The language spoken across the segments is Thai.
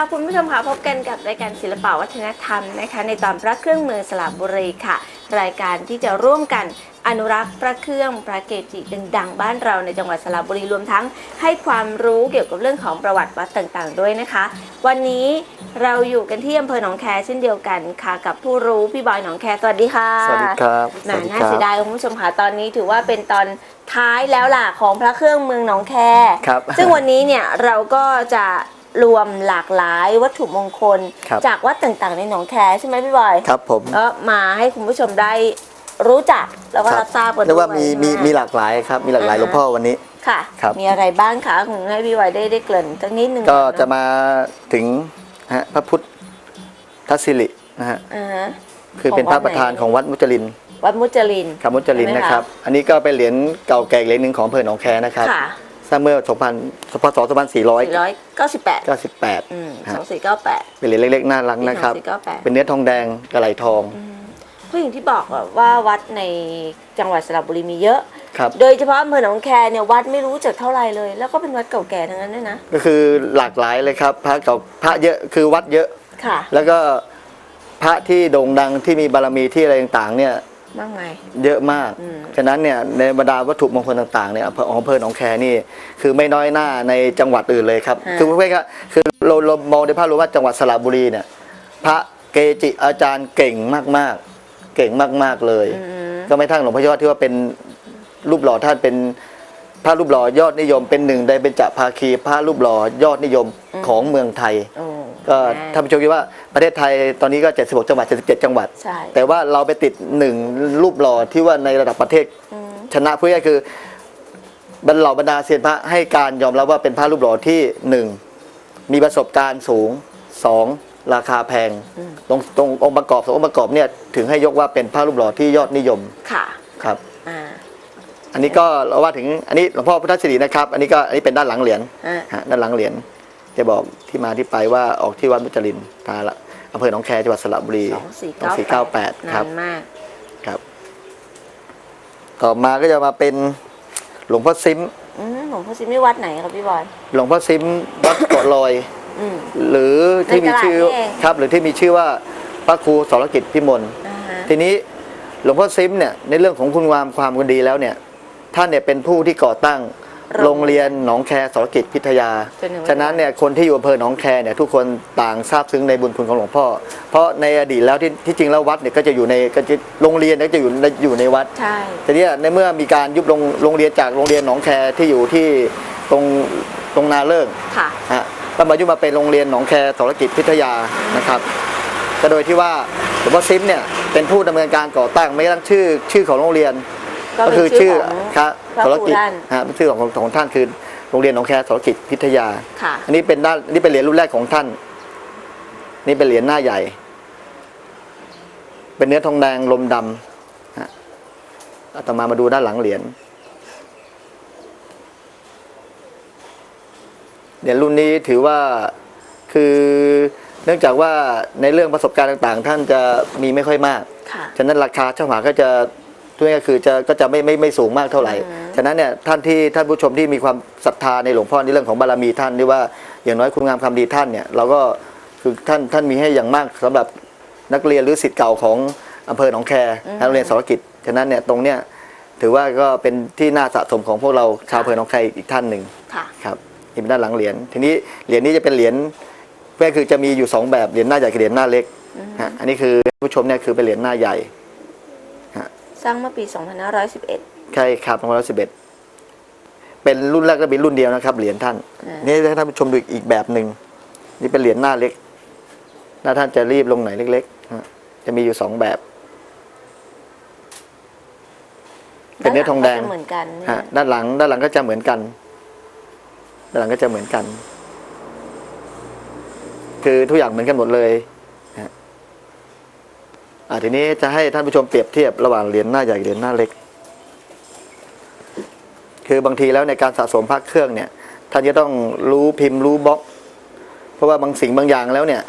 วัสดีค่ะคุณผู้ชมค่ะพบกันกับรายการศิลปะวัฒนธรรมนะคะในตอนพระเครื่องเมืองสระบุรีค่ะ รายการที่จะร่วมกันอนุรักษ์พระเครื่องพระเกจิดังๆบ้านเราในจังหวัดสระบุรีรวมทั้ง ให้ความรู้เกี่ยวกับเรื่องของประวัติวัดต่างๆ ด้วยนะคะ วันนี้เราอยู่กันที่อำเภอหนองแคเช่นเดียวกันค่ะ กับผู้รู้พี่บอยหนองแคสวัสดีค่ะสวัสดีครับแหมสวัสดีน่าครับเสียดายคุณผู้ชมค่ะตอนนี้ถือว่าเป็นตอนท้ายแล้วล่ะของพระเครื่องเมืองหนองแคครับซึ่งวันนี้เนี่ยเราก็จะ รวมหลากหลายวัตถุมงคล ครับ จากวัดต่างๆในหนองแคใช่ไหมพี่บอยครับผมก็มาให้คุณผู้ชมได้รู้จักแล้วก็ครับทราบกันเรียกว่าด้วยมีใช่ไหมีมีหลากหลายครับมีหลากหลายอ่าหลวงพ่อวันนี้ ค่ะ ครับ มีอะไรบ้างคะคุณให้พี่บอยได้ได้เกริ่นสักนิดนึงก็อนจะมาถึงฮะพระพุทธทัศิรินะฮะอ่าฮะ คือเป็นของพวัระดประธานไหนของวัดมุจลินวัดมุจลินครับมุจลินใช่ไหมนะครับ อันนี้ก็เป็นเหรียญเก่าแก่อีกเหรียญหนึ่งของอำเภอหนองแคนะครับ ค่ะ สร้างเมื่อ2,000พศสี่2498ร้อยเก้าสิบแปดอืมฮะสองสี่เก้าแปดเป็นเหรียญเล็กๆน่ารักนะครับปี2498เป็นเนื้อทองแดงกระไหลทองเพราะอย่างที่บอกอะว่าวัดในจังหวัดสระบุรีมีเยอะ ครับ โดยเฉพาะอำเภอหนองแคเนี่ยวัดไม่รู้จักเท่าไหร่เลย แล้วก็เป็นวัดเก่าแก่ทั้งนั้นด้วยนะ ก็คือหลากหลายเลยครับพระเก่าพระเยอะคือวัดเยอะ ค่ะ แล้วก็พระที่โด่งดังที่มีบารมีที่อะไรต่างๆเนี่ย มากมายเยอะมากอืมฉะนั้นเนี่ยในบรรดาวัตถุมงคลต่างๆเนี่ยอำเภอของอำเภอหนองแคนี่ คือไม่น้อยหน้าในจังหวัดอื่นเลยครับ คือเพื่อนๆก็คือเราเรามองในภาพรวมว่าจังหวัดสระบุรีเนี่ย พระเกจิอาจารย์เก่งมากๆ เก่งมากๆเลยอืมก็ไม่ทั้งหลวงพ่อยอดที่ว่าเป็นรูปหล่อท่านเป็น พระรูปหล่อยอดนิยมเป็นหนึ่งในเบญจภาคีพระรูปหล่อยอดนิยมของเมืองไทย โอ้ก็ท่านผู้ชมคิดว่าประเทศไทยตอนนี้ก็76จังหวัด77 จังหวัด ใช่แต่ว่าเราไปติดหนึ่งรูปหล่อที่ว่าในระดับประเทศอืมชนะพูดง่ายๆคือบรรเหล่าบรรดาเซียนพระให้การยอมรับว่าเป็นพระรูปหล่อที่หนึ่งมีประสบการณ์สูงสองราคาแพงตรงตรงองค์ประกอบสององค์ประกอบเนี่ยถึงให้ยกว่าเป็นพระรูปหล่อที่ยอดนิยมค่ะ ครับ อ่า อันนี้ก็เราว่าถึงอันนี้หลวงพ่อพุทธศิรินะครับ อันนี้ก็อันนี้เป็นด้านหลังเหรียญอ่า ฮะด้านหลังเหรียญจะบอกที่มาที่ไปว่าออกที่วัดมุจลินทาละอำเภอหนองแคจังหวัดสระบุรีสองสี่เก้าแปดครันาบนมาก ครับ ต่อมาก็จะมาเป็นหลวงพ่อซิมอืมหลวงพ่อซิมนี่วัดไหนครับพี่บอยหลวงพ่อซิมวัดเกาะลอย อืม หรือที่มีชื่อในตลาดนี่เอง ครับ หรือที่มีชื่อว่าพระครูสรกิจพิมล อ่าฮะทีนี้หลวงพ่อซิมเนี่ยในเรื่องของคุณงามความคุณดีแล้วเนี่ย ท่านเนี่ยเป็นผู้ที่ก่อตั้งโรงเรียนหนองแคสรกิจพิทยาจนถึงฉะนั้นเนี่ยคนที่อยู่อำเภอหนองแคเนี่ยทุกคนต่างทราบซึ้งในบุญคุณของหลวงพ่อ เพราะในอดีตแล้วที่ที่จริงแล้ววัดเนี่ยก็จะอยู่ในก็จะโรงเรียนเนี่ยก็จะอยู่ในอยู่ในวัด ใช่ทีนี้ในเมื่อมีการยุบโรงโรงเรียนจากโรงเรียนหนองแคที่อยู่ที่ตรงตรงนาเลิกค่ะฮะก็มายุบมาเป็นโรงเรียนหนองแคสรกิจพิทยานะครับก็โดยที่ว่าหลวงพ่อซิมเนี่ยเป็นผู้ดำเนินการก่อตั้งไม่ตั้งชื่อชื่อของโรงเรียน ก็ก็คืคืออชื่ชื่ออของครับพระสครูรกิจท่านฮะเป็นชื่อของของท่านคือโรงเรียนหนองแคสรกิจพิทยาค่ะอันนี้เป็นด้านนี่เป็นเหรียญรุ่นแรกของท่าน นี่เป็นเหรียญหน้าใหญ่ เป็นเนื้อทองแดงลมดำฮะอาตมามาดูด้านหลังเหรียญเหรียญรุ่นนี้ถือว่าคือเนื่องจากว่าในเรื่องประสบการณ์ต่าง ๆ ท่านจะมีไม่ค่อยมากค่ะฉะนั้นราคาเช่าหมาก็จะ ทุกอย่างคือจะก็จะไม่ไม่ไม่สูงมากเท่าไหร่อืมฉะนั้นเนี่ยท่านที่ท่านผู้ชมที่มีความศรัทธาในหลวงพ่อในเรื่องของบารมีท่านที่ว่าอย่างน้อยคุณงามความดีท่านเนี่ยเราก็คือท่านท่านมีให้อย่างมากสำหรับนักเรียนหรือสิทธิ์เก่าของอำเภอหนองแคโรงเรียนสรกิจฉะนั้นเนี่ยตรงเนี้ยถือว่าก็เป็นที่น่าสะสมของพวกเราชาวอำเภอหนองแคอีกท่านหนึ่งค่ะ ครับนี่เป็นด้านหลังเหรียญทีนี้เหรียญนี้จะเป็นเหรียญก็คือจะมีอยู่สองแบบเหรียญหน้าใหญ่กับเหรียญหน้าเล็กฮะอันนี้คือผู้ชมเนี่ยคือเป็นเหรียญหน้าใหญ่ สร้างเมื่อปี 2511 ใช่ครับสองพันร้อยสิบเอ็ดเป็นรุ่นแรกและเป็นรุ่นเดียวนะครับ เหรียญท่านอ่านี่ให้ท่านผู้ชมดูอีกแบบหนึ่ง นี่เป็นเหรียญหน้าเล็ก หน้าท่านจะรีบลงไหนเล็กๆฮะจะมีอยู่สองแบบ เป็นเนื้อทองแดงด้านหลัก็จะเหมือนกันฮะด้านหลัง ด้านหลังก็จะเหมือนกัน ด้านหลังก็จะเหมือนกัน คือทุกอย่างเหมือนกันหมดเลยฮะอ่า ทีนี้จะให้ท่านผู้ชมเปรียบเทียบระหว่างเหรียญหน้าใหญ่เหรียญหน้าเล็ก คือบางทีแล้วในการสะสมพระเครื่องเนี่ย ท่านจะต้องรู้พิมพ์รู้บล็อก เพราะว่าบางสิ่งบางอย่างแล้วเนี่ย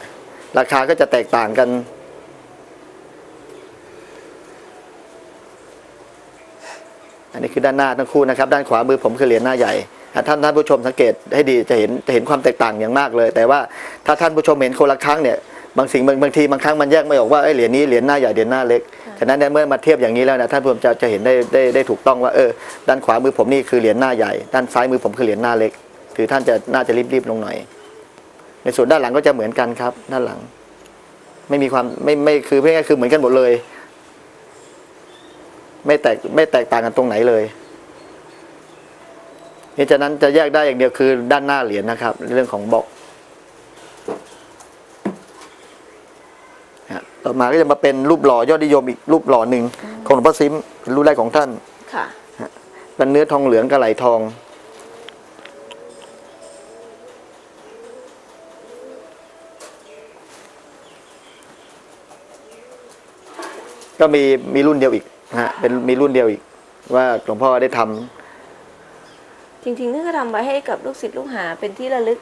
ราคาก็จะแตกต่างกัน อันนี้คือด้านหน้าทั้งคู่นะครับ ด้านขวามือผมคือเหรียญหน้าใหญ่ท่านท่านผู้ชมสังเกตให้ดีจะเห็นจะเห็นความแตกต่างอย่างมากเลย แต่ว่าถ้าท่านผู้ชมเห็นคนละครั้งเนี่ย บางสิ่งบางบางทีบางครั้งมันแยกไม่ออกว่าเอ้ยเหรียญนี้เหรียญหน้าใหญ่เหรียญหน้าเล็กฉะนั้นเนี่ยเมื่อมาเทียบอย่างนี้แล้วนะท่านผู้ชมจะจะเห็นได้ได้ได้ถูกต้องว่าเออด้านขวามือผมนี่คือเหรียญหน้าใหญ่ ด้านซ้ายมือผมคือเหรียญหน้าเล็ก คือท่านจะน่าจะรีบๆลงหน่อย ในส่วนด้านหลังก็จะเหมือนกันครับ ด้านหลัง ไม่มีความไม่ไม่คือไม่ง่ายๆคือเหมือนกันหมดเลย ไม่แตกไม่แตกต่างกันตรงไหนเลยนี่ฉะนั้นจะแยกได้อย่างเดียวคือด้านหน้าเหรียญนะครับ เรื่องของเบอก ต่อมาก็จะมาเป็นรูปหล่อยอดนิยมอีกรูปหล่อหนึ่งของหลวงพ่อซิมเป็นรูปแรกของท่านค่ะเป็นเนื้อทองเหลืองกระไหลทองก็มีมีรุ่นเดียวอีกนะฮะเป็นมีรุ่นเดียวอีก ว่าหลวงพ่อได้ทำจริงๆนี่ก็ทำไว้ให้กับลูกศิษย์ลูกหาเป็นที่ระลึก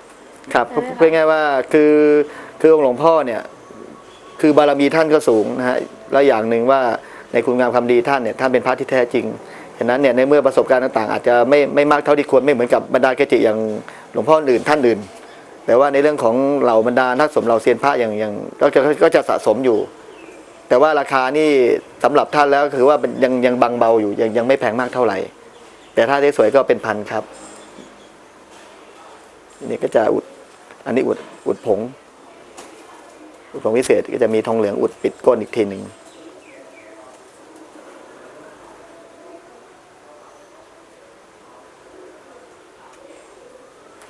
ครับใช่ไหมคะเพื่อง่ายๆว่าคือคือองค์หลวงพ่อเนี่ย คือบารมีท่านก็สูงนะฮะแล้วอย่างหนึ่งว่าในคุณงามความดีท่านเนี่ยท่านเป็นพระที่แท้จริงฉะนั้นเนี่ยในเมื่อประสบการณ์ต่างๆ อาจจะไม่ไม่มากเท่าที่ควรไม่เหมือนกับบรรดาเกจิอย่างหลวงพ่ออื่นท่านอื่น แต่ว่าในเรื่องของเหล่าบรรดานักสมเหล่าเซียนพระอย่างอย่างก็จะก็จะสะสมอยู่ แต่ว่าราคานี่สำหรับท่านแล้วคือว่ายังยังบางเบาอยู่ยังยังไม่แพงมากเท่าไหร่ แต่ถ้าได้สวยก็เป็นพันครับนี่ก็จะอุดอันนี้อุดอุดผง อุดผงพิเศษก็จะมีทองเหลืองอุดปิดก้นอีกทีหนึ่ง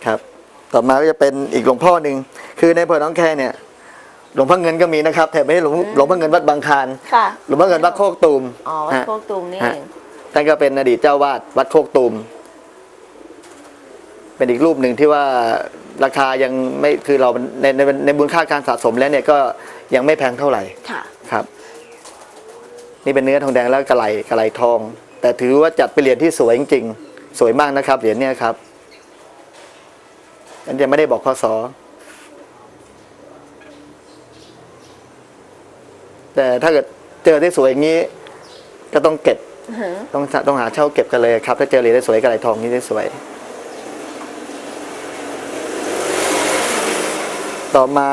ครับ ต่อมาก็จะเป็นอีกหลวงพ่อหนึ่งคือในอำเภอหน้องแคเนี่ยหลวงพ่อเงินก็มีนะครับแต่ไม่ใช่หลวงหลวงพ่อเงินวัดบางคลานค่ะหลวงพ่อเงินวัดโคกตูมอ๋อวัดฮะโคกตูมนี่ฮะเองท่านก็เป็นอดีตเจ้าวาดวัดโคกตูมเป็นอีกรูปหนึ่งที่ว่า ราคายังไม่คือเราในในในมูลค่าการสะสมแล้วเนี่ยก็ยังไม่แพงเท่าไหร่ค่ะครับ นี่เป็นเนื้อทองแดงแล้วกระไหลกระไหลทอง แต่ถือว่าจัดเป็นเหรียญที่สวยจริงๆ สวยมากนะครับเหรียญเนี่ยครับอันจะไม่ได้บอกพศแต่ถ้าเกิดเจอได้สวยอย่างนี้ ก็ต้องเก็บอือหือต้องต้องหาเช่าเก็บกันเลยครับ ถ้าเจอเหรียญได้สวยกระไหลทองนี่ได้สวย ต่อมา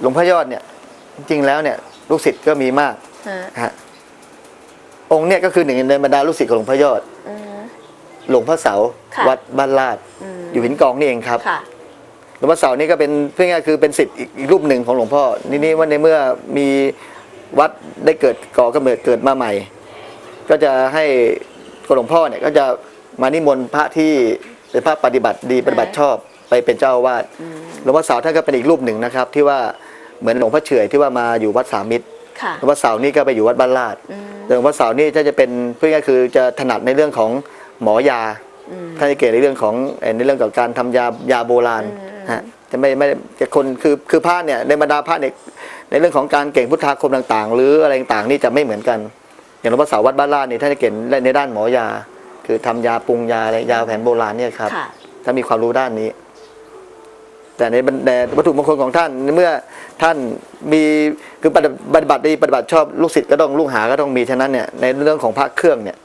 หลวงพ่อยอดเนี่ย จริงๆแล้วเนี่ย ลูกศิษย์ก็มีมากฮะฮะองค์เนี่ยก็คือหนึ่งในบรรดาลูกศิษย์ของหลวงพ่อยอด อือหือหลวงพ่อเสา ค่ะ วัดบ้านลาด อืมอยู่หินกองนี่เองครับ ค่ะ หลวงพ่อเสานี่ก็เป็นเพื่อง่ายๆคือเป็นศิษย์อีกอีกรูปหนึ่งของหลวงพ่อ นี่นี่ว่าในเมื่อมีวัดได้เกิดก่อกำเนิดเกิดมาใหม่ ก็จะให้หลวงพ่อเนี่ยก็จะมานิมนต์พระที่เป็นพระปฏิบัติดีปฏิบัติชอบ ไปเป็นเจ้าอาวาสหลวงพ่อเสาท่านก็เป็นอีกรูปหนึ่งนะครับ ที่ว่าเหมือนหลวงพ่อเฉอยที่ว่ามาอยู่วัดสามิตรค่ะหลวงพ่อเสานี่ก็ไปอยู่วัดบ้านลาดอืมแต่หลวงพ่อเสานี่ถ้าจะเป็นเพื่อง่ายๆคือจะถนัดในเรื่องของหมอยาอืมท่านจะเก่งในเรื่องของเอ่อในเรื่องของการทำยายาโบราณอืมฮะจะไม่ไม่จะคนคือคือพระเนี่ยในบรรดาพระเนี่ยในเรื่องของการเก่งพุทธาคมต่างๆ หรืออะไรต่างๆนี่จะไม่เหมือนกัน อย่างหลวงพ่อเสาวัดบ้านลาดนี่ท่านจะเก่งในด้านหมอยา คือทำยาปรุงยาอะไรยาแผนโบราณเนี่ยครับค่ะถ้ามีความรู้ด้านนี้ แต่ในบรรแต่วัตถุมงคลของท่านเมื่อท่านมีคือปฏิปฏิบัติดีปฏิบัติชอบลูกศิษย์ก็ต้องลูกหาก็ต้องมีฉะนั้นเนี่ยในเรื่องของพระเครื่องเนี่ย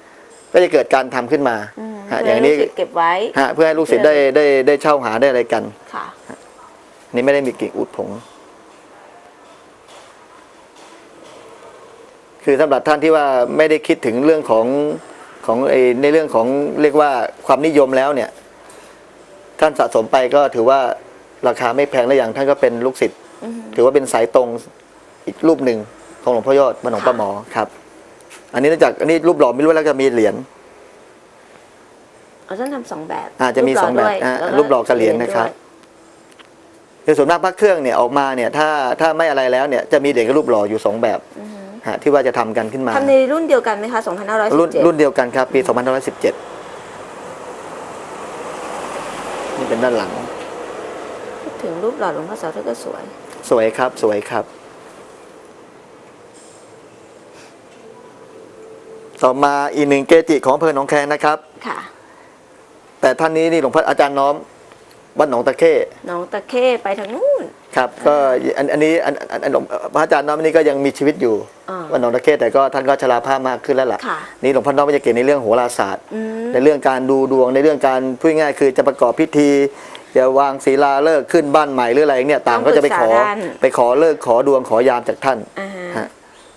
ก็จะเกิดการทำขึ้นมาอืมฮะเพื่อย่างนี้ให้ลูกศิษย์เก็บไว้ฮะเพื่อให้ลูกศิษย์ได้ได้ได้เช่าหาได้อะไรกันค่ะนี่ไม่ได้มีกิ่งอุดผง คือสำหรับท่านที่ว่าไม่ได้คิดถึงเรื่องของของไอในเรื่องของเรียกว่าความนิยมแล้วเนี่ย ท่านสะสมไปก็ถือว่า ราคาไม่แพงและอย่างท่านก็เป็นลูกศิษย์อือหือถือว่าเป็นสายตรงอีกรูปหนึ่งของหลวงพ่อยอดบ้านหนองค่ะป้าหมอครับ อันนี้นอกจากอันนี้รูปหล่อไม่รู้แล้วก็มีเหรียญเอาท่านทำสองแบบอาจจะมีสองแบบด้วยอ่าแล้วก็รูปหล่อกับเหรียญนะครับด้วยคือส่วนมากพระเครื่องเนี่ยออกมาเนี่ยถ้าถ้าไม่อะไรแล้วเนี่ยจะมีเหรียญกับรูปหล่ออยู่สองแบบอือหือฮะที่ว่าจะทำกันขึ้นมาทำในรุ่นเดียวกันไหมคะ2517รุ่นรุ่นเดียวกันครับ ปี2517นี่เป็นด้านหลังพูด ถึงรูปหล่อหลวงพ่อเสาท่านก็สวย สวยครับสวยครับ ต่อมาอีกหนึ่งเกจิของอำเภอหนองแคนะครับ ค่ะ แต่ท่านนี้นี่หลวงพ่ออาจารย์น้อมวัดหนองตะเข้น้องตะเข้ไปทางนู้น ครับ ก็อันอันนี้อันอันอันพระอาจารย์น้อมนี่ก็ยังมีชีวิตอยู่อ่าวัดหนองตะเข้แต่ก็ท่านก็ชราภาพมากขึ้นแล้วล่ะค่ะ นี่หลวงพ่อน้อมจะเก่งในเรื่องโหราศาสตร์ อืม ในเรื่องการดูดวงในเรื่องการพูดง่ายๆคือจะประกอบพิธี จะวางศีลาเลิกษ์ขึ้นบ้านใหม่หรืออะไรเนี่ยต่างก็จะไปขอต้องปรึกษาท่านไปขอเลิกขอดวงขอยามจากท่านอ่าฮะฮะ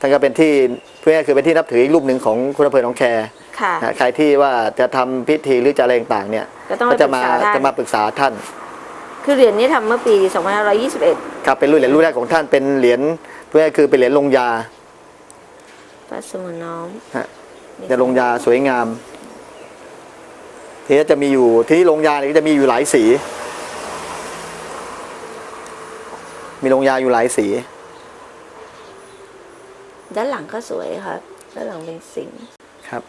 ท่านก็เป็นที่พูดง่ายๆคือเป็นที่นับถืออีกรูปหนึ่งของคุณอำเภอหนองแคค่ะนะใครที่ว่าจะทำพิธีหรือจะอะไรต่างๆเนี่ยก็ต้องไปจะมาปรึกษาท่านจะมาปรึกษาท่าน คือเหรียญนี้ทำเมื่อปี 2521 ครับเป็นรุ่นเหรียญรุ่นแรกของท่านเป็นเหรียญเพื่อคือเป็นเหรียญลงยาพระสมุนน้อมฮะจะลงยาสวยงามทีนี้จะมีอยู่ที่ลงยาเนี่ยก็จะมีอยู่หลายสี มีลงยาอยู่หลายสี ด้านหลังก็สวยค่ะ ด้านหลังเป็นสิงห์ครับ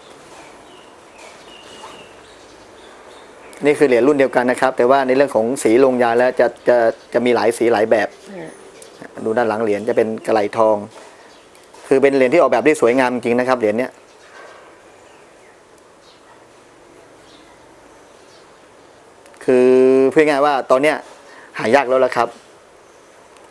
นี่คือเหรียญรุ่นเดียวกันนะครับ แต่ว่าในเรื่องของสีลงยาแล้วจะจะจะมีหลายสีหลายแบบอ่าดูด้านหลังเหรียญจะเป็นกระไหลทอง คือเป็นเหรียญที่ออกแบบได้สวยงามจริงนะครับเหรียญเนี้ยคือพูดง่ายๆว่าตอนเนี้ยหายากแล้วละครับ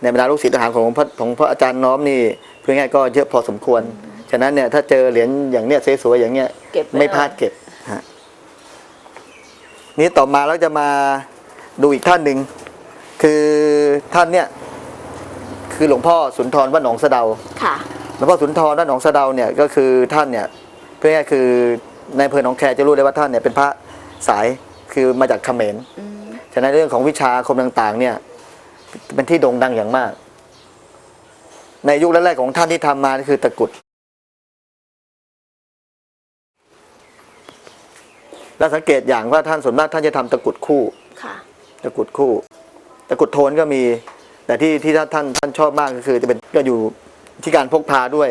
ในบรรดาลูกศิษย์ทหารของพระของพระอาจารย์น้อมนี่พูดง่ายๆก็เยอะพอสมควร ฉะนั้นเนี่ยถ้าเจอเหรียญอย่างเนี้ยสวยๆอย่างเนี้ยเก็บว้ไม่พลาดเก็บฮะนี่ต่อมาเราจะมาดูอีกท่านหนึ่งคือท่านเนี่ยคือหลวงพ่อสุนทรวัดหนองสะเดาค่ะ หลวงพ่อสุนทรวัดหนองสะเดาเนี่ยก็คือท่านเนี่ยเพื่อง่ายๆคือในอำเภอหนองแคจะรู้ได้ว่าท่านเนี่ยเป็นพระสายคือมาจากเขมร อืม ฉะนั้นเรื่องของวิชาอาคมต่างๆเนี่ย เป็นที่โด่งดังอย่างมาก ในยุคแรกๆของท่านที่ทำมานี่คือตะกรุด แล้วสังเกตอย่างว่าท่านส่วนมากท่านจะทำตะกรุดคู่ค่ะตะกรุดคู่ตะกรุดโทนก็มี แต่ที่ที่ท่านท่านท่านชอบมากก็คือ จะเป็นก็อยู่ที่การพกพาด้วย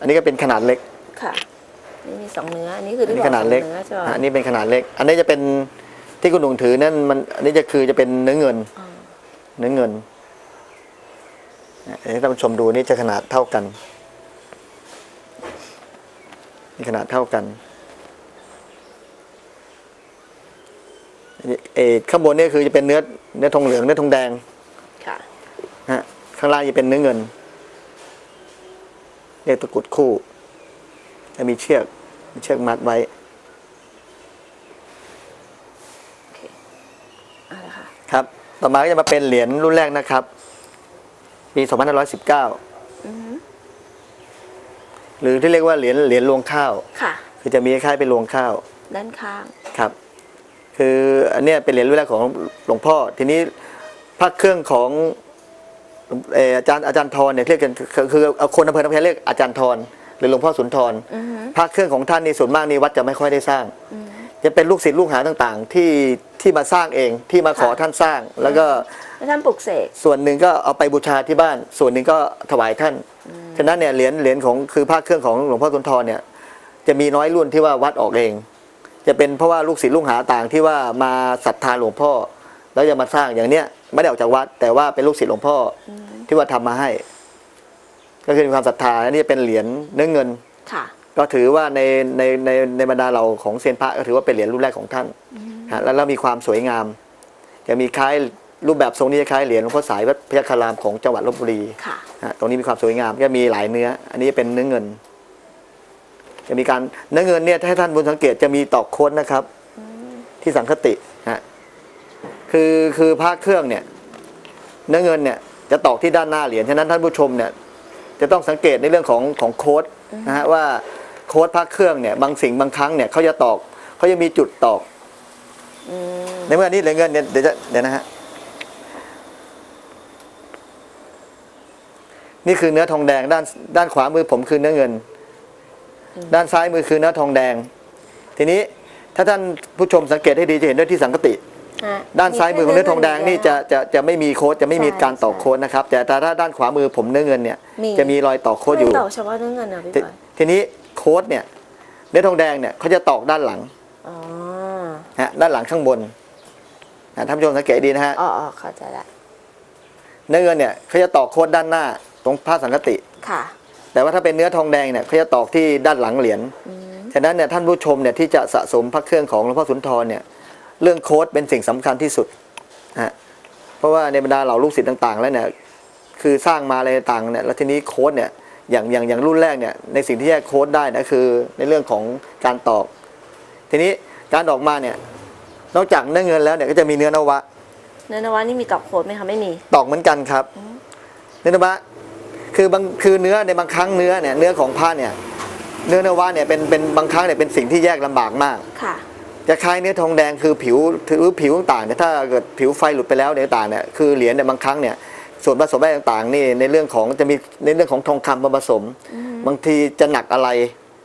อันนี้ก็เป็นขนาดเล็กค่ะนี่มีสองเนื้ออันนี้คืออันที่นี้บอกขนาดเล็กสองเนื้อใช่ไหมอะอันนี้เป็นขนาดเล็ก อันนี้จะเป็นที่คุณหนุ่งถือนั่นมันอันนี้จะคือจะเป็นเนื้อเงิน อ๋อ เนื้อเงินอันนี้ท่านผู้ชมดูนี่จะขนาดเท่ากันนี่ขนาดเท่ากันอันนี้เออข้างบนนี่คือจะเป็นเนื้อเนื้อทองเหลืองเนื้อทองแดงค่ะฮะข้างล่างจะเป็นเนื้อเงินเรียกตะกรุดคู่จะมีเชือกมีเชือกมัดไว้โอเคเอาละค่ะครับ ต่อมาก็จะมาเป็นเหรียญรุ่นแรกนะครับ ปี 2519อือฮึหรือที่เรียกว่าเหรียญเหรียญรวงข้าว ค่ะ คือจะมีคล้ายๆเป็นรวงข้าว ด้านข้าง ครับ คืออันเนี้ยเป็นเหรียญรุ่นแรกของหลวงพ่อ ทีนี้พระเครื่องของเอ่ออาจารย์อาจารย์ทรเนี่ยเรียกกันคือคือเอาคนอำเภอน้ำแพเรียกอาจารย์ทรหรือหลวงพ่อสุนทรอือฮึ พระเครื่องของท่านนี่ส่วนมากนี่วัดจะไม่ค่อยได้สร้าง อืม จะเป็นลูกศิษย์ลูกหาต่างๆ ที่ที่มาสร้างเองที่มาขอค่ะท่านสร้าง แล้วก็แล้วท่านปลุกเสกส่วนหนึ่งก็เอาไปบูชาที่บ้าน ส่วนหนึ่งก็ถวายท่านฉะนั้นเนี่ยเหรียญเหรียญของคือพระเครื่องของหลวงพ่อสุนทรเนี่ยจะมีน้อยรุ่นที่ว่าวัดออกเอง จะเป็นเพราะว่าลูกศิษย์ลูกหาต่างที่ว่ามาศรัทธาหลวงพ่อ แล้วจะมาสร้างอย่างเนี้ยไม่ได้ออกจากวัด แต่ว่าเป็นลูกศิษย์หลวงพ่ออที่ว่าทำมาให้ ก็คือมีความศรัทธาและนี่เป็นเหรียญเนื้อเงินค่ะ ก็ถือว่าในในในในบรรดาเราของเซียนพระก็ถือว่าเป็นเหรียญรุ่นแรกของท่านฮะแล้วแล้วมีความสวยงาม จะมีคล้ายรูปแบบทรงนี้จะคล้ายเหรียญหลวงพ่อสายวัดพยัคฆารามของจังหวัดลบบุรีค่ะ ฮะตรงนี้มีความสวยงามก็มีหลายเนื้อ อันนี้เป็นเนื้อเงิน จะมีการเนื้อเงินเนี่ยถ้าให้ท่านบุญสังเกตจะมีตอกโค้ดนะครับ ที่สังคติฮะคือคือพระเครื่องเนี่ย เนื้อเงินเนี่ยจะตอกที่ด้านหน้าเหรียญฉะนั้นท่านผู้ชมเนี่ยจะต้องสังเกตในเรื่องของของโค้ดนะฮะว่า โค้ดพระเครื่องเนี่ยบางสิ่งบางครั้งเนี่ยเขาจะตอกเขาจะมีจุดตอกอืมในเมื่อนี้เหรียญเงินเนี่ยเดี๋ยวจะเดี๋ยวนะฮะนี่คือเนื้อทองแดงด้านด้านขวามือผมคือเนื้อเงิน ด้านซ้ายมือคือเนื้อทองแดง ทีนี้ถ้าท่านผู้ชมสังเกตให้ดีจะเห็นด้วยที่สังกติฮะด้านซ้ายมือของเนื้อทองแดงนี่จะจะจะไม่มีโค้ดจะไม่มีใช่การต่อใช่โค้ดนะครับ แต่ถ้าด้านขวามือผมเนื้อเงินเนี่ยมีจะมีรอยต่อโค้ดอยู่ไม่ตอกเฉพาะเนื้อเงินนะพี่ทีบอยทีนี้โค้ดเนี่ยเนื้อทองแดงเนี่ยเขาจะตอกด้านหลังอ๋อฮะด้านหลังข้างบนนะท่านผู้ชมสังเกตดีนะฮะอ๋ออ๋อเข้าใจละเนื้อเงินเนี่ยเขาจะตอกโค้ดด้านหน้าตรงผ้าสังกติ ค่ะ แต่ว่าถ้าเป็นเนื้อทองแดงเนี่ยเขาจะตอกที่ด้านหลังเหรียญอืมฉะนั้นเนี่ยท่านผู้ชมเนี่ยที่จะสะสมพระเครื่องของหลวงพ่อสุนทรเนี่ยเรื่องโค้ดเป็นสิ่งสำคัญที่สุดฮะเพราะว่าในบรรดาเหล่าลูกศิษย์ต่าง ๆ แล้วเนี่ยคือสร้างมาอะไรต่างๆเนี่ยแล้วทีนี้โค้ดเนี่ย อย่างอย่างอย่างรุ่นแรกเนี่ยในสิ่งที่แยกโค้ดได้นะคือในเรื่องของการตอก ทีนี้การออกมาเนี่ยนอกจากเนื้อเงินแล้วเนี่ยก็จะมีเนื้อนวะ เนื้อนวะนี่มีตอกโค้ดไหมคะไม่มีตอกเหมือนกันครับ เนื้อนวะคือบางคือเนื้อในบางครั้งเนื้อเนี่ยเนื้อของผ้าเนี่ยเนื้อนวะเนี่ยเป็นเป็นบางครั้งเนี่ยเป็นสิ่งที่แยกลำบากมากค่ะจะคล้ายเนื้อทองแดงคือผิวถือผิวต่างๆเนี่ยถ้าเกิดผิวไฟหลุดไปแล้วเนี่ยต่างเนี่ยคือเหรียญเนี่ยบางครั้งเนี่ย ส่วนผสมอะไรต่างๆนี่ในเรื่องของจะมีในเรื่องของทองคำมาผสม บางทีจะหนักอะไร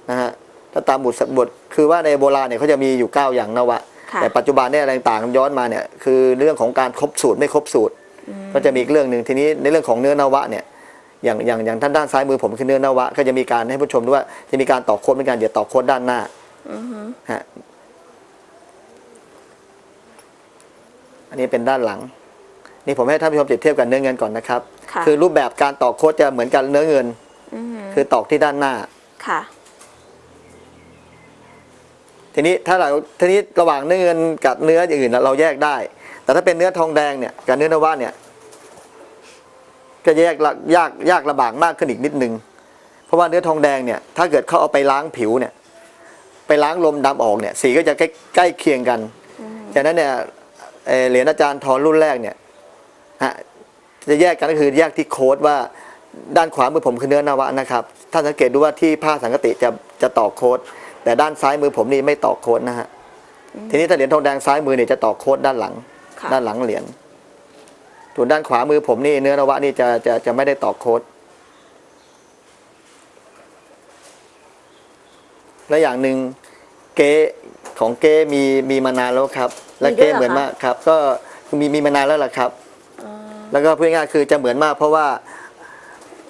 นะฮะถ้าตามบทสบทคือว่าในโบราณเนี่ยเขาจะมีอยู่ 9 อย่างนวะค่ะแต่ปัจจุบันเนี่ยอะไรต่างๆย้อนมาเนี่ยคือเรื่องของการครบสูตรไม่ครบสูตร ก็จะมีอีกเรื่องหนึ่งทีนี้ในเรื่องของเนื้อนวะเนี่ยอย่างอย่างอย่างท่านด้านซ้ายมือผมคือเนื้อนวะ ก็จะมีการให้ผู้ชมดูว่าจะมีการต่อโค้ดเหมือนกันเดี๋ยวต่อโค้ดด้านหน้าอือฮึฮะอันนี้เป็นด้านหลัง นี่ผมให้ท่านผู้ชมเปรียบเทียบกับเนื้อเงินก่อนนะครับค่ะอรูปแบบการต่อโค้ดจะเหมือนกันเนื้อเงิน อือฮึคือตอกที่ด้านหน้า ค่ะ ทีนี้ถ้าเราทีนี้ระหว่างเนื้อเงินกับเนื้ออย่างอื่นน่ะเราแยกได้ แต่ถ้าเป็นเนื้อทองแดงเนี่ยกับเนื้อนวะเนี่ยก็แยกละยากยากลำบากมากขึ้นอีกนิดนึง เพราะว่าเนื้อทองแดงเนี่ยถ้าเกิดเขาเอาไปล้างผิวเนี่ยไปล้างลมดำออกเนี่ยสีก็จะใกล้ใกล้เคียงกันฉะนั้นเนี่ยเอ่อเหรียญอาจารย์ทอนรุ่นแรกเนี่ย ฮะจะแยกกันก็คือแยกที่โค้ดว่าด้านขวามือผมคือเนื้อนวะนะครับ ถ้าสังเกตดูว่าที่ผ้าสังกติจะจะต่อโค้ดแต่ด้านซ้ายมือผมนี่ไม่ต่อโค้ดนะฮะทีนี้ถ้าเหรียญทองแดงซ้ายมือเนี่ยจะต่อโค้ดด้านหลังค่ะด้านหลังเหรียญส่วนด้านขวามือผมนี่เนื้อนวะนี่จะจะจะไม่ได้ต่อโค้ดและอย่างหนึ่งเก๊ของเก๊มีมีมานานแล้วครับ และมีด้วยเหรอเก๊เหมือนคะมากครับ ก็มีมีมานานแล้วล่ะครับอ๋อ แล้วก็พูดง่ายๆคือจะเหมือนมากเพราะว่า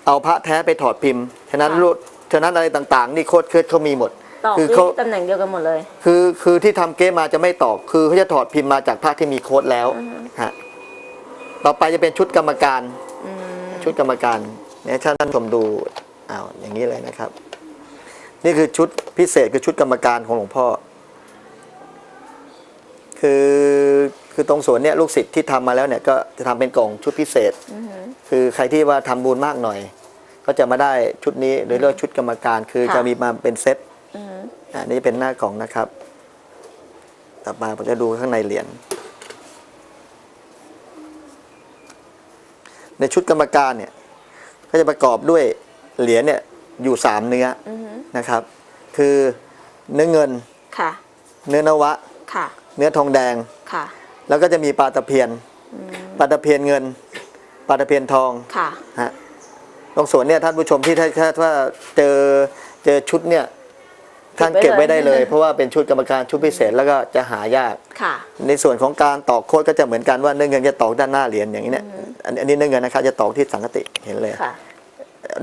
เอาพระแท้ไปถอดพิมพ์ ฉะนั้นรูปฉะนั้นอะไรต่างๆ นี่โคตรเคดเขามีหมด ตอกคือที่เขา ตำแหน่งเดียวกันหมดเลย คือคือที่ทำเก๊มาจะไม่ตอกคือเขาจะถอดพิมพ์มาจากพระที่มีโค้ดแล้วอือฮึฮะต่อไปจะเป็นชุดกรรมการ อืมชุดกรรมการเนี่ยท่านท่านชมดูอ้าวอย่างนี้เลยนะครับ นี่คือชุดพิเศษคือชุดกรรมการของหลวงพ่อ คือ คือตรงส่วนเนี้ยลูกศิษย์ที่ทำมาแล้วเนี่ยก็จะทำเป็นกล่องชุดพิเศษอือฮึคือใครที่ว่าทำบุญมากหน่อย ก็จะมาได้ชุดนี้โดยเรียกว่าชุดกรรมการคือค่ะจะมีมาเป็นเซตอือฮึอันนี้เป็นหน้ากล่องนะครับ ต่อมาผมจะดูข้างในเหรียญในชุดกรรมการเนี่ย ก็จะประกอบด้วยเหรียญเนี่ยอยู่สามเนื้ออือฮึนะครับ คือเนื้อเงินค่ะเนื้อนวะค่ะเนื้อทองแดงค่ะ แล้วก็จะมีปลาตะเพียนอืมปลาตะเพียนเงินปลาตะเพียนทองค่ะฮะตรงส่วนเนี่ยท่านผู้ชมที่ถ้าถ้าถ้าเจอเจอชุดเนี่ยท่านเก็บไว้ได้เลย เพราะว่าเป็นชุดกรรมการชุดพิเศษแล้วก็จะหายากค่ะ ในส่วนของการตอกโค้ดก็จะเหมือนกันว่าเนื้อเงินจะตอกด้านหน้าเหรียญอย่างนี้เนี่ยอันอันนี้เนื้อเงินนะครับจะตอกที่สังกติเห็นเลยค่ะ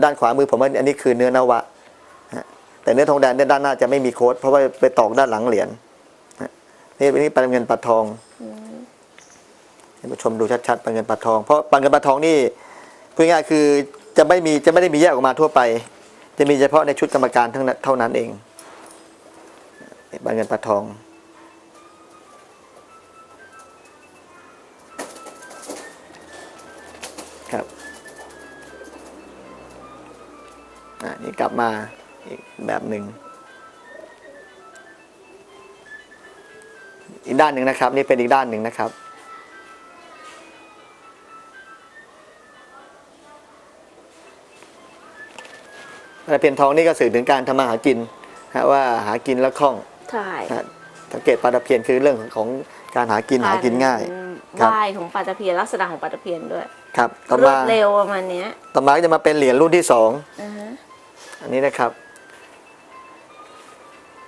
ด้านขวามือผมว่าอันนี้คือเนื้อนวะฮะแต่เนื้อทองแดงเนี่ยด้านหน้าจะไม่มีโค้ดเพราะว่าไปตอกด้านหลังเหรียญฮะนี่นี่ปลาเงินปลาทอง ให้ผู้ชมดูชัดๆปลาเงินปลาทอง เพราะปลาเงินปลาทองนี่พูดง่ายคือจะไม่มีจะไม่ได้มีแยกออกมาทั่วไป จะมีเฉพาะในชุดกรรมการเท่านั้นเองปลาเงินปลาทองครับอ่านี่กลับมาอีกแบบหนึ่งอีกด้านหนึ่งนะครับ นี่เป็นอีกด้านหนึ่งนะครับ ตะเพียนทองนี่ก็สื่อถึงการทำมาหากินฮะว่าหากินแล้วคล่องใช่นะสังเกตปลาตะเพียนคือเรื่องของการหากินหากินง่ายครับ ว่ายของปลาตะเพียนลักษณะของปลาตะเพียนด้วยครับต่อรวมาดเร็วประมาณเนี้ยต่อมาก็จะมาเป็นเหรียญรุ่นที่สองอือฮึอันนี้นะครับ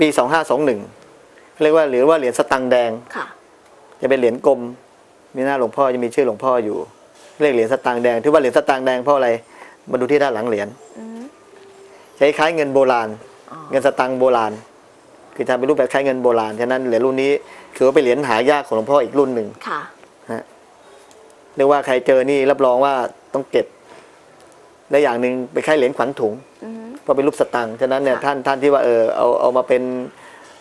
ปีสองห้าสองหนึ่งเรียกว่าหรือว่าเหรียญสตังค์แดง ค่ะ จะเป็นเหรียญกลม มีหน้าหลวงพ่อจะมีชื่อหลวงพ่ออยู่ เรียกเหรียญสตางค์แดงที่ว่าเหรียญสตางค์แดงเพราะอะไร มาดูที่ด้านหลังเหรียญ อือฮึ ใช้คล้ายเงินโบราณอ๋อเงินสตางค์โบราณ คือทำเป็นรูปแบบคล้ายเงินโบราณฉะนั้นเหรียญรุ่นนี้ถือว่าเป็นเหรียญหายากของหลวงพ่ออีกรุ่นหนึ่งค่ะเรียกว่าใครเจอนี่รับรองว่าต้องเก็บและอย่างหนึ่งไปนคล้ายเหรียญขวัญถุงอือฮึเพราะเป็นรูปสตังค์ฉะนั้นเนี่ยค่ะท่านท่านที่ว่าเออเอาเอามาเป็น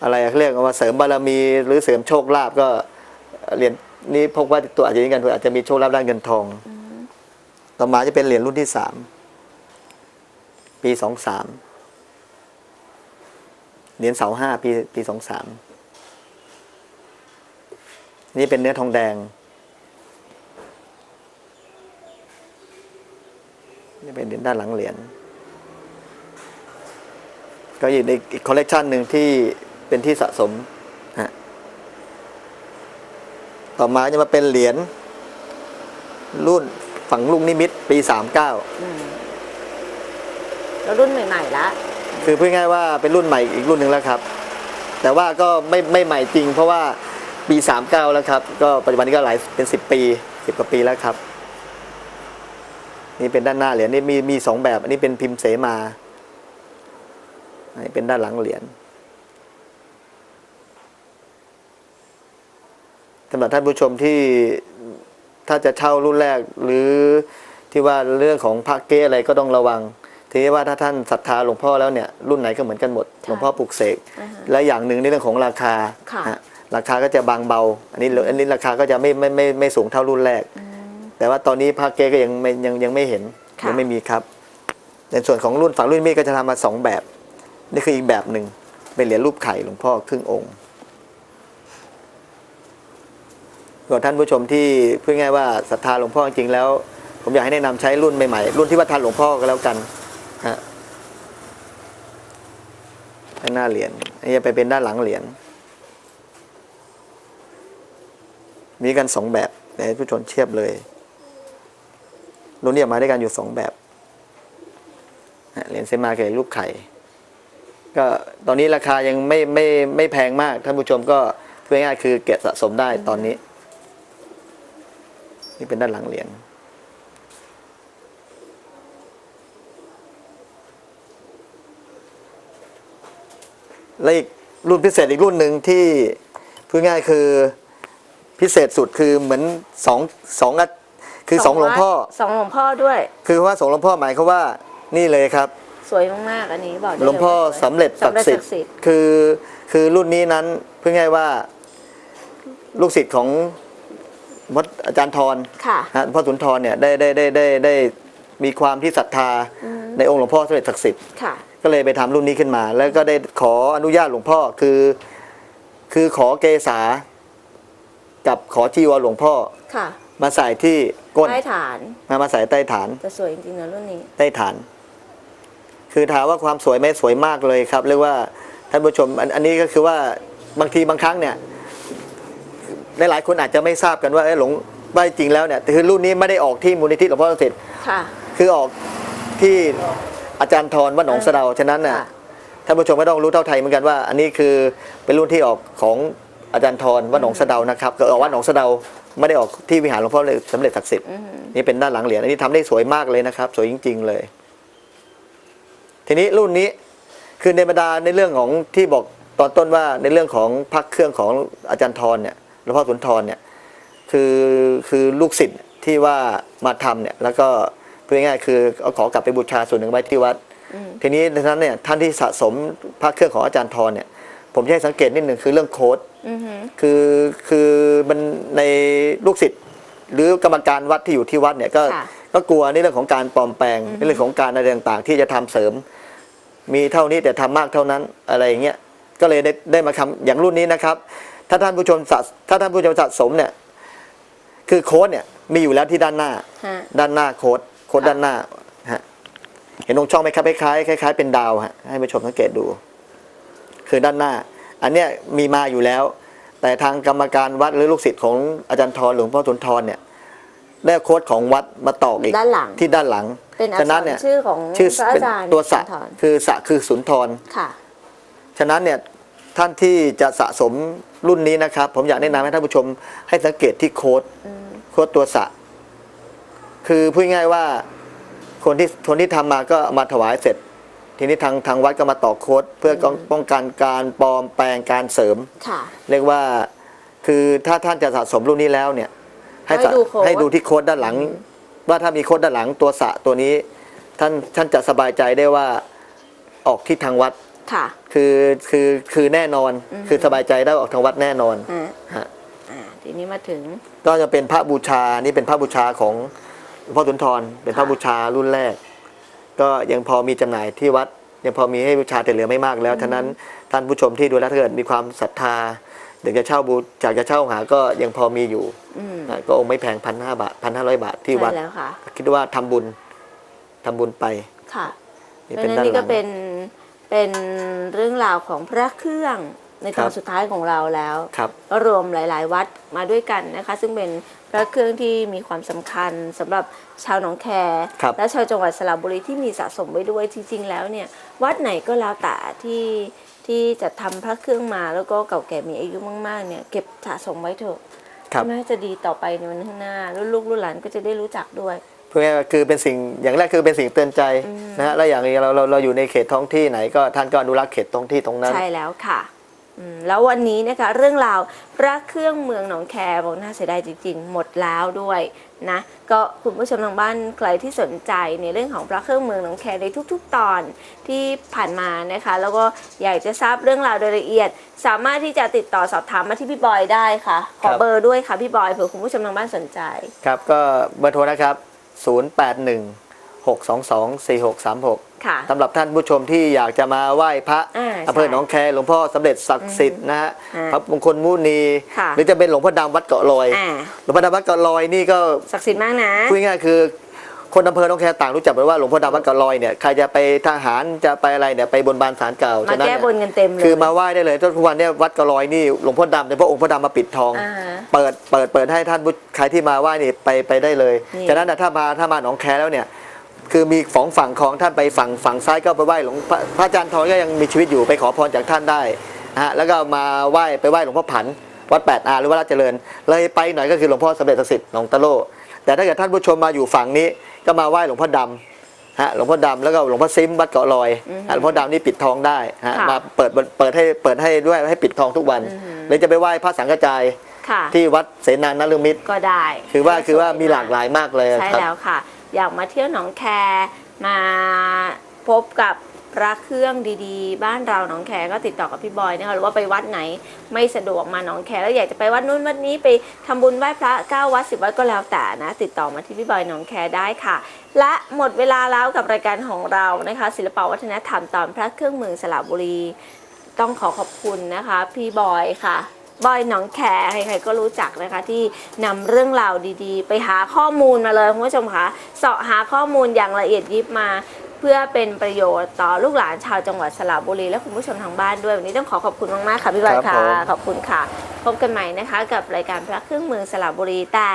อะไรเขาเรียกว่าเสริมบารมี หรือเสริมโชคลาภก็เหรียญนี้พบว่าตัวอาจจะนี้กันเผื่ออาจจะมีโชคลาภด้านเงินทองอือฮึต่อมาจะเป็นเหรียญรุ่นที่สาม ปีสองสามเหรียญเสาห้าปีปีสองสามนี่เป็นเนื้อทองแดง นี่เป็นเหรียญด้านหลังเหรียญก็อยู่ในอีกคอลเลกชันหนึ่งที่เป็นที่สะสมฮะต่อมาจะมาเป็นเหรียญรุ่นฝังลูกนิมิตปีสามเก้า แล้วรุ่นใหม่ๆและคือพูดง่ายว่าเป็นรุ่นใหม่อีกรุ่นหนึ่งแล้วครับ แต่ว่าก็ไม่ไม่ใหม่จริง เพราะว่าปี 39 แล้วครับ ก็ปัจจุบันนี้ก็หลายเป็น 10 ปี 10 กว่าปีแล้วครับ นี่เป็นด้านหน้าเหรียญนี่มีมีสองแบบ อันนี้เป็นพิมพ์เสมาอันนี้เป็นด้านหลังเหรียญสำหรับท่านผู้ชมที่ถ้าจะเช่ารุ่นแรกหรือที่ว่าเรื่องของพระเก้อะไรก็ต้องระวัง ทีนี้ว่าถ้าท่านศรัทธาหลวงพ่อแล้วเนี่ยรุ่นไหนก็เหมือนกันหมดใช่หลวงพ่อปลุกเสกอ่าฮะและอย่างหนึ่งในเรื่องของราคาค่ะฮะราคาก็จะบางเบา อันนี้อันนี้ราคาก็จะไม่ไม่ไม่ไม่สูงเท่ารุ่นแรกอืมแต่ว่าตอนนี้พระเก้ก็ยังไม่ยังยังไม่เห็นค่ะยังไม่มีครับ ในส่วนของรุ่นฝั่งรุ่นมีดก็จะทำมาสองแบบ นี่คืออีกแบบหนึ่งเป็นเหรียญรูปไข่หลวงพ่อครึ่งองค์ส่วนท่านผู้ชมที่พูดง่ายๆว่าศรัทธาหลวงพ่อจริงๆแล้ว ผมอยากให้แนะนำใช้รุ่นใหม่ๆรุ่นที่ว่าทันหลวงพ่อก็แล้วกัน ฮะด้านหน้าเหรียญอันนี้จะไปเป็นด้านหลังเหรียญมีกันสองแบบเดี๋ยวให้ผู้ชมเทียบเลยรุ่นนี้ออกมาได้กันอยู่สองแบบเหรียญเซมาเหรียญรูปไข่ ก็ตอนนี้ราคายังไม่ไม่ไม่แพงมาก ท่านผู้ชมก็พูดง่ายๆคือเก็บสะสมได้ตอนนี้ นี่เป็นด้านหลังเหรียญ และอีกรุ่นพิเศษอีกรุ่นหนึ่งที่พูดง่ายคือพิเศษสุดคือเหมือนสองสองอะคือสองหลวงพ่อสองหลวงพ่อด้วย คือว่าสองหลวงพ่อหมายเขามว่านี่เลยครับ สวยมากๆอันนี้บอกได้หลวงพ่อว่าวยสำเร็จศักดิ์สิทสำธิ์เร็จศักดิ์สิทธิ์คือคือรุ่นนี้นั้นเพื่อง่ายว่า ลูกศิษย์ของวัดอาจารย์ทรค่ะฮะพ่อสุนทรเนี่ยได้ได้ได้ได้ได้มีความที่ศรัทธาอืมในองค์หลวงพ่อสำเร็จศักดิ์สิทธิ์ค่ะ ก็เลยไปทำรุ่นนี้ขึ้นมา แล้วก็ได้ขออนุญาตหลวงพ่อคือ คือขอเกษากับขอจีวรหลวงพ่อค่ะ มาใส่ที่ก้นใต้ฐานมามาใส่ใต้ฐานจะสวยจริงๆนะรุ่นนี้ใต้ฐาน คือถามว่าความสวยไหมสวยมากเลยครับเรียกว่าท่านผู้ชมอันอันนี้ก็คือว่าบางทีบางครั้งเนี่ยหลายๆคนอาจจะไม่ทราบกันว่าเอ้ยหลงว่าจริงแล้วเนี่ยคือรุ่นนี้ไม่ได้ออกที่มูลนิธิหลวงพ่อสิทธิ์ค่ะ คือออกที่ อาจารย์ทรวัดหนองสะเดาฉะนั้นน่ะค่ะท่านผู้ชมก็ต้องรู้เท่าไทยเหมือนกันว่า อันนี้คือเป็นรุ่นที่ออกของอาจารย์ทรวัดหนองสะเดานะครับก็ออกวัดหนองสะเดาไม่ได้ออกที่วิหารหลวงพ่อเลยสำเร็จศักดิ์สิทธิ์อือหือนี่เป็นด้านหลังเหรียญอันนี้ทำได้สวยมากเลยนะครับ สวยจริง ๆเลย ทีนี้รุ่นนี้คือในบรรดาในเรื่องของที่บอกตอนต้นว่าในเรื่องของพักเครื่องของอาจารย์ทรเนี่ยหลวงพ่อสุนทรเนี่ยคือคือลูกศิษย์ที่ว่ามาทำเนี่ยแล้วก็ พูดง่ายๆคือเอาขอกลับไปบูชาส่วนหนึ่งไว้ที่วัดอืมทีนี้ดังนั้นเนี่ยท่านที่สะสมพระเครื่องของอาจารย์ทรเนี่ยผมจะให้สังเกตนิดหนึ่งคือเรื่องโค้ดอือหือคือคือมันในลูกศิษย์หรือกรรมการวัดที่อยู่ที่วัดเนี่ยก็ค่ะ ก็กลัวในเรื่องของการปลอมแปลงในเรื่องของการอะไรต่างๆ ที่จะทำเสริม มีเท่านี้แต่ทำมากเท่านั้นอะไรอย่างเงี้ยก็เลยได้ได้มาทำอย่างรุ่นนี้นะครับ ถ้าท่านผู้ชมสะถ้าท่านผู้ชมสะสมเนี่ยคือโค้ดเนี่ยมีอยู่แล้วที่ด้านหน้า ฮะ ด้านหน้าโค้ด โค้ดค่ะด้านหน้าฮะเห็นตรงช่องไหมครับคล้ายๆคล้ายๆเป็นดาวฮะให้ผู้ชมสังเกตดู คือด้านหน้า อันเนี้ยมีมาอยู่แล้ว แต่ทางกรรมการวัดหรือลูกศิษย์ของอาจารย์ทรหลวงพ่อสุนทรเนี่ยได้โค้ดของวัดมาตอกอีกด้านหลัง ที่ด้านหลังเป็นอักฉะษนั้นรเนี่ยชื่อของชื่อพระอาเป็นจารย์ตัวสะสุนทรคือสะคือสุนทรค่ะฉะนั้นเนี่ยท่านที่จะสะสมรุ่นนี้นะครับ ผมอยากแนะนำให้ท่านผู้ชมให้สังเกตที่โค้ดอืมโค้ดตัวสะ คือพูดง่ายๆว่าคนที่คนที่ทำมาก็เอามาถวายเสร็จ ทีนี้ทางทางวัดก็มาต่อโค้ดเพื่อป้องป้องกันการปลอมแปลงการเสริมค่ะเรียกว่าคือถ้าท่านจะสะสมรุ่นนี้แล้วเนี่ย ให้สะดูโค้ดให้ดูที่โค้ดด้านหลัง ว่าถ้ามีโค้ดด้านหลังตัวสะตัวนี้ ท่านท่านจะสบายใจได้ว่าออกที่ทางวัดค่ะ คือคือคือแน่นอนอือฮึคือสบายใจได้ว่าออกทางวัดแน่นอนฮะฮะอ่าทีนี้มาถึงก็จะเป็นพระบูชานี่เป็นพระบูชาของหลวง พ่อสุนทรเป็นพระค่ะบูชารุ่นแรก ก็ยังพอมีจำหน่ายที่วัด ยังพอมีให้บูชาแต่เหลือไม่มากแล้วฉะนั้นท่านผู้ชมที่ดูแล้วถ้าเกิดมีความศรัทธาอยากจะเช่าบูจากจะเช่าหาก็ยังพอมีอยู่อืมนะก็ไม่แพงพันห้าบาทพันห้าร้อยบาทที่วัดใช่แล้วค่ะคิดว่าทำบุญทำบุญไปค่ะนี่เพเป็ราะนฉะนั้นด้านนี่หก็ลังเป็นเป็นเรื่องราวของพระเครื่องในตครัอนบสุดท้ายของเราแล้วครับก็รวมหลาย ๆ วัดมาด้วยกันนะคะ ซึ่งเป็น พระเครื่องที่มีความสำคัญสำหรับชาวหนองแคครับและชาวจังหวัดสระบุรีที่มีสะสมไว้ด้วยจริงๆแล้วเนี่ยวัดไหนก็แล้วแต่ที่ที่จะทำพระเครื่องมาแล้วก็เก่าแก่มีอายุมากๆเนี่ยเก็บสะสมไว้เถอะครับใช่ไหมจะดีต่อไปในวันข้างหน้ารุ่นลูกรุ่นหลานก็จะได้รู้จักด้วยเพื่อคือเป็นสิ่งอย่างแรกคือเป็นสิ่งเตือนใจอืมนะฮะและอย่างนี้เราเราเราอยู่ในเขตท้องที่ไหนก็ท่านก็อนุรักษ์เขตท้องที่ตรงนั้นใช่แล้วค่ะอืม แล้ววันนี้นะคะเรื่องราวพระเครื่องเมืองหนองแคบอกน่าเสียดายจริง ๆ หมดแล้วด้วยนะก็คุณผู้ชมทางบ้านใครที่สนใจในเรื่องของพระเครื่องเมืองหนองแคในทุก ๆ ตอนที่ผ่านมานะคะ แล้วก็อยากจะทราบเรื่องราวโดยละเอียด สามารถที่จะติดต่อสอบถามมาที่พี่บอยได้ค่ะ ขอครับเบอร์ด้วยค่ะพี่บอยเผื่อคุณผู้ชมทางบ้านสนใจ ครับก็เบอร์โทรนะครับ 081 622 4636ค่ะสำหรับท่านผู้ชมที่อยากจะมาไหว้พระอ่าอำเภอหนองแคหลวงพ่อสำเร็จศักดิ์สิทธิ์นะฮะอ่าพระมงคลมุนีค่ะหรือจะเป็นหลวงพ่อดำวัดเกาะลอยอ่าหลวงพ่อดำวัดเกาะลอยนี่ก็ศักดิ์สิทธิ์มากนะพูดง่ายๆคือคนอำเภอหนองแคต่างรู้จักกันว่าหลวงพ่อดำวัดเกาะลอยเนี่ยใครจะไปทหารจะไปอะไรเนี่ยไปบนบานศาลเก่ามาฉะนั้นแก้เนี่ยบนกันเต็มเลยคือมาไหว้ได้เลยทุกวันเนี่ยวัดเกาะลอยนี่หลวงพ่อดำเนี่ยพระองค์พ่อดำมาปิดทองอ่าเปิดเปิดเปิดให้ท่านผู้ใครที่มาไหว้นี่ไปไปได้เลยนี่ฉะนั้นนะถ้ามาถ้ามาหนองแคแล้วเนี่ย คือมีสองฝั่งของท่านไปฝั่งฝั่งซ้ายก็ไปไหว้หลวงพระพระอาจารย์ทองก็ยังมีชีวิตอยู่ไปขอพรจากท่านได้นะฮะแล้วก็มาไหว้ไปไหว้หลวงพ่อผัน วัดแปดอาหรือว่าราชเจริญ เลยไปหน่อยก็คือหลวงพ่อสมเด็จศักดิ์สิทธิ์หนองตะโลแต่ถ้าเกิดท่านผู้ชมมาอยู่ฝั่งนี้ก็มาไหว้หลวงพ่อดำฮะหลวงพ่อดำแล้วก็หลวงพ่อซิมวัดเกาะลอยฮะหลวงพ่อดำนี่ปิดทองได้ฮะค่ะมาเปิดเปิดให้เปิดให้ด้วยให้ปิดทองทุกวันหรือจะไปไหว้พระสังฆจายค่ะที่วัดเสนานนฤมิตรก็ได้ คือว่าคือว่ามีหลากหลายมากเลยใช่ครับแล้วค่ะ อยากมาเที่ยวหนองแคมาพบกับพระเครื่องดีๆ บ้านเราหนองแคก็ติดต่อกับพี่บอยนะคะหรือว่าไปวัดไหนไม่สะดวกมาหนองแคแล้วอยากจะไปวัดนู้นวัดนี้ไปทำบุญไหว้พระเก้าวัดสิบวัดก็แล้วแต่นะ ติดต่อมาที่พี่บอยหนองแคได้ค่ะ และหมดเวลาแล้วกับรายการของเรานะคะ ศิลปวัฒนธรรมตอนพระเครื่องเมืองสระบุรี ต้องขอขอบคุณนะคะ พี่บอยค่ะ บอยหนองแคใครๆก็รู้จักนะคะที่นำเรื่องราวดีๆ ไปหาข้อมูลมาเลยคุณผู้ชมคะเสาะหาข้อมูลอย่างละเอียดยิบมาเพื่อเป็นประโยชน์ต่อลูกหลานชาวจังหวัดสระบุรี และคุณผู้ชมทางบ้านด้วย วันนี้ต้องขอขอบคุณมากๆค่ะพี่บอยครัค่ะบผมขอบคุณค่ะ พบกันใหม่นะคะ กับรายการพระเครื่องเมืองสระบุรี แต่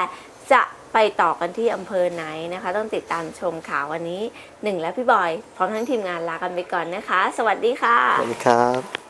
จะไปต่อกันที่อำเภอไหนนะคะ ต้องติดตามชมข่าววันนี้หนึ่งและพี่บอย พร้อมทั้งทีมงานลากันไปก่อนนะคะ สวัสดีค่ะสวัสดีครับ